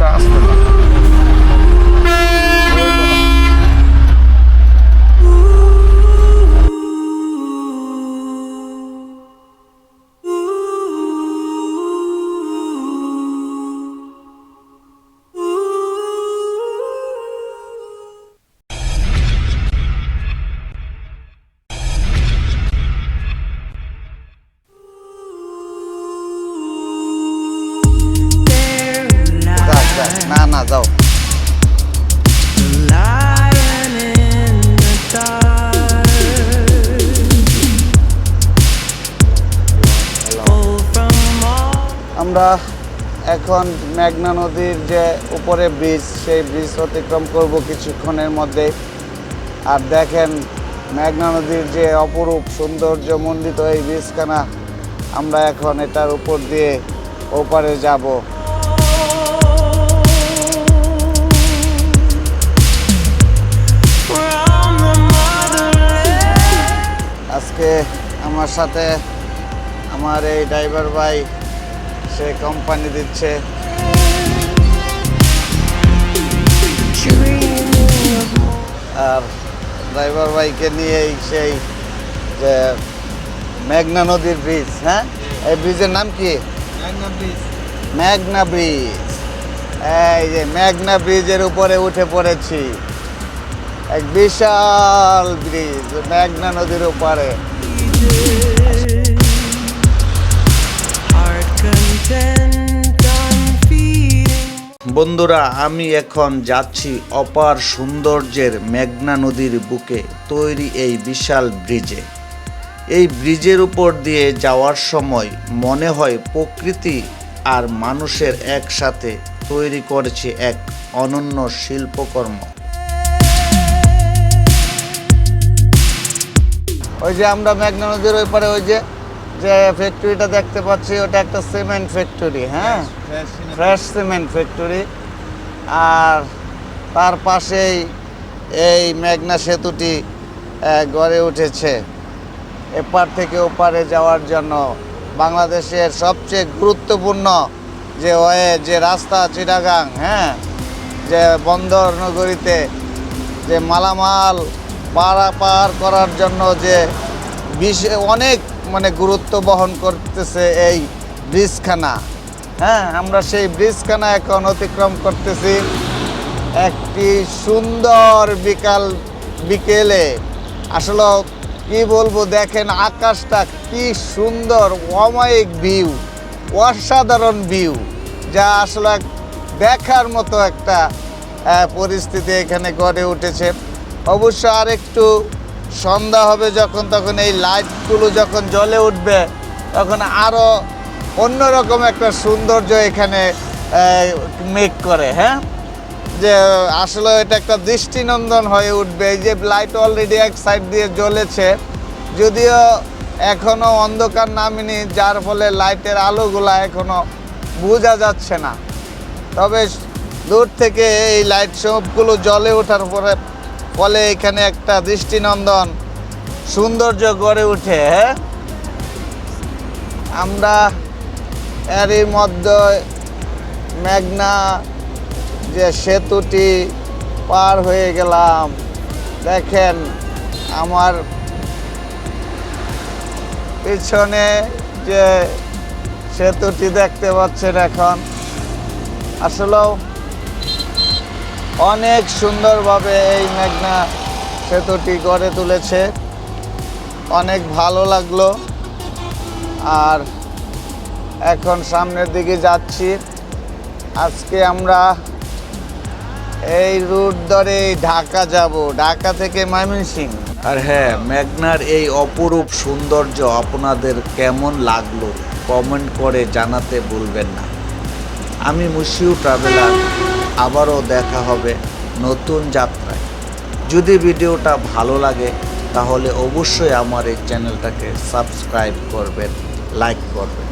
একটু আসতে না না, যাও। আমরা এখন মেঘনা নদীর যে উপরে ব্রিজ সেই ব্রিজ অতিক্রম করব কিছুক্ষণের মধ্যে। আর দেখেন, মেঘনা নদীর যে অপরূপ সৌন্দর্য মণ্ডিত এই ব্রিজখানা আমরা এখন এটার উপর দিয়ে ওপারে যাব। আমার সাথে আমার এই ড্রাইভার ভাই সে কোম্পানি দিচ্ছে। আর ড্রাইভার ভাইকে নিয়েই সেই যে মেঘনা নদীর ব্রিজ হ্যাঁ? এই ব্রিজের নাম কি? মেঘনা ব্রিজ এই যে মেঘনা ব্রিজের উপরে উঠে পড়েছি। এক বিশাল ব্রিজ মেঘনা নদীর উপরে বন্ধুরা, আমি এখন যাচ্ছি অপার সৌন্দর্যের মেঘনা নদীর বুকে তৈরি এই বিশাল ব্রিজে। এই ব্রিজের উপর দিয়ে যাওয়ার সময় মনে হয় প্রকৃতি আর মানুষের একসাথে তৈরি করেছে এক অনন্য শিল্পকর্ম। ওই যে আমরা মেঘনা নদীর ওই পারে ওই যে যে ফ্যাক্টরিটা দেখতে পাচ্ছি ওটা একটা সিমেন্ট ফ্যাক্টরি হ্যাঁ? ফ্রেশ সিমেন্ট ফ্যাক্টরি আর তার পাশেই এই মেঘনা সেতুটি গড়ে উঠেছে। এপার থেকে ওপারে যাওয়ার জন্য বাংলাদেশের সবচেয়ে গুরুত্বপূর্ণ যে ওয়ে যে রাস্তা চিটাগাং হ্যাঁ? যে বন্দর নগরীতে যে মালামাল পারাপার করার জন্য যে বিশে অনেক মানে গুরুত্ব বহন করতেছে এই ব্রিজখানা। হ্যাঁ আমরা সেই ব্রিজখানা এখন অতিক্রম করতেছি একটি সুন্দর বিকাল বিকেলে। আসলে কি বলব, দেখেন আকাশটা কি সুন্দর, অমায়িক ভিউ অসাধারণ ভিউ যা আসলে দেখার মতো একটা পরিস্থিতি এখানে গড়ে উঠেছে। অবশ্য আর একটু সন্ধ্যা হবে যখন, তখন এই লাইটগুলো যখন জ্বলে উঠবে, তখন আরও অন্যরকম একটা সৌন্দর্য এখানে মেক করে হ্যাঁ? যে, আসলে এটা একটা দৃষ্টিনন্দন হয়ে উঠবে। এই যে লাইট অলরেডি এক সাইড দিয়ে জ্বলেছে, যদিও এখনও অন্ধকার নামেনি, যার ফলে লাইটের আলোগুলা এখনও বোঝা যাচ্ছে না। তবে দূর থেকে এই লাইট সবগুলো জ্বলে ওঠার পরে ফলে এখানে একটা দৃষ্টিনন্দন সৌন্দর্য গড়ে উঠে হ্যাঁ? আমরা এরই মধ্যে মেঘনা যে সেতুটি পার হয়ে গেলাম। দেখেন আমার পিছনে যে সেতুটি দেখতে পাচ্ছেন এখন। আসলেও অনেক সুন্দরভাবে এই মেঘনা সেতুটি গড়ে তুলেছে। অনেক ভালো লাগল। আর এখন সামনের দিকে যাচ্ছি। আজকে আমরা এই রুট ধরে ঢাকা যাব, ঢাকা থেকে ময়মনসিংহ। আর হ্যাঁ মেঘনার এই অপরূপ সৌন্দর্য আপনাদের কেমন লাগল? কমেন্ট করে জানাতে ভুলবেন না। আমি মুশিউ ট্রাভেলার। আবারও দেখা হবে নতুন যাত্রায়। যদি ভিডিওটা ভালো লাগে, তাহলে অবশ্যই আমার এই চ্যানেলটাকে সাবস্ক্রাইব করবেন, লাইক করবেন।